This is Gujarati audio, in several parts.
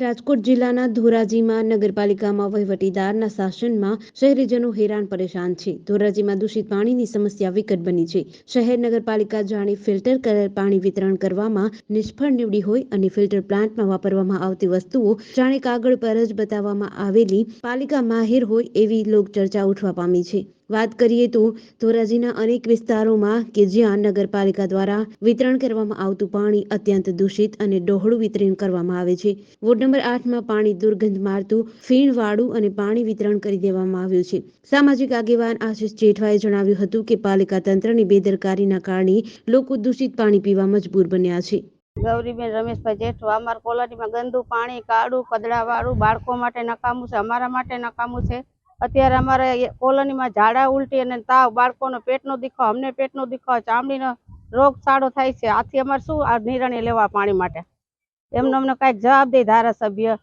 રાજકોટ જિલ્લાના ધોરાજીમાં નગરપાલિકામાં વહીવટીદારના શાસનમાં શહેરીજનો હેરાન પરેશાન છે. ધોરાજીમાં દૂષિત પાણીની સમસ્યા વિકટ બની છે. શહેર નગરપાલિકા જાણે ફિલ્ટર કરેલ પાણી વિતરણ કરવામાં નિષ્ફળ નીવડી હોય અને ફિલ્ટર પ્લાન્ટમાં વાપરવામાં આવતી વસ્તુઓ જાણે કાગળ પર જ બતાવવામાં આવેલી પાલિકા માહિર હોય એવી લોકચર્ચા ઉઠવા પામી છે. વાત કરીએ તો ધોરાજીના અનેક વિસ્તારોમાં કે જ્યાં નગરપાલિકા દ્વારા વિતરણ કરવામાં આવતું પાણી અત્યંત દૂષિત અને ડહોળું વિતરણ કરવામાં આવે છે. વોર્ડ નંબર આઠમાં પાણી દુર્ગંધ મારતું ફીણવાળું અને પાણી વિતરણ કરી દેવામાં આવ્યું છે. સામાજિક આગેવાન આશિષ જેઠવાએ જણાવ્યું હતું કે પાલિકા તંત્રની બેદરકારીના કારણે લોકો દૂષિત પાણી પીવા મજબૂર બન્યા છે. ગૌરીબેન રમેશભાઈ જેઠવા, અમારા કોલોનીમાં ગંદુ પાણી, કાળું કદડાવાળું બાળકો માટે નકામું છે, અમારા માટે નકામું છે. અત્યારે અમારે કોલોનીમાં ઝાડા ઉલટી અને તાવ બાળકોનો પેટનો દુખાવો અમને પેટનો દુખાવો ચામડીનો રોગચાળો થાય છે. આથી અમારે શું આ નિર્ણય લેવા પાણી માટે? એમને અમને કંઈક જવાબ દે ધારાસભ્ય.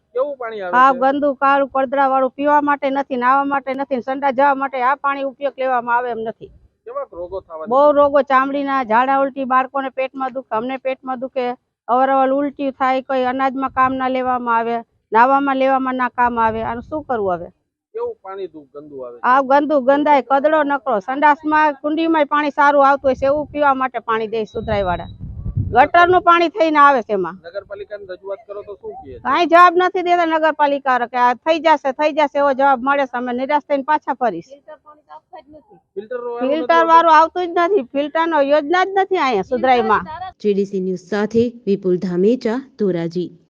આ ગંદુ કાળું પડદરા વાળું પીવા માટે નથી નાવા માટે નથી સંડા જવા માટે આ પાણી ઉપયોગ લેવામાં આવે એમ નથી. રોગો બહુ રોગો ચામડીના ઝાડા ઉલટી બાળકોને પેટમાં દુખે અમને પેટમાં દુખે અવારનવાર ઉલટી થાય કોઈ અનાજમાં કામ ના લેવામાં આવે નાવામાં લેવામાં ના કામ આવે આનું શું કરવું હવે? પાણી ગંદુ આવે આ ગંદુ ગંદાય કદડો નકરો. સંડાસમાં કુંડીમાં પાણી સારું આવતું હોય છે એવું પીવા માટે પાણી દે સુધરાઈ વાળા ગટરનું પાણી થઈને આવે છે એમાં. નગરપાલિકાને રજૂઆત કરો તો શું કહે? કાંઈ જવાબ નથી દેતા નગરપાલિકા કે આ થઈ જશે થઈ જશે એવો જવાબ મળે છે અમે નિરાશ થઈને પાછા ફરીશ. ફિલ્ટર વાળું નથી ફિલ્ટર વાળું આવતું જ નથી ફિલ્ટર નો યોજના જ નથી અહીંયા સુધરાઈમાં જીડીસી ન્યૂઝ સાથે વિપુલ ધામેચા ધોરાજી.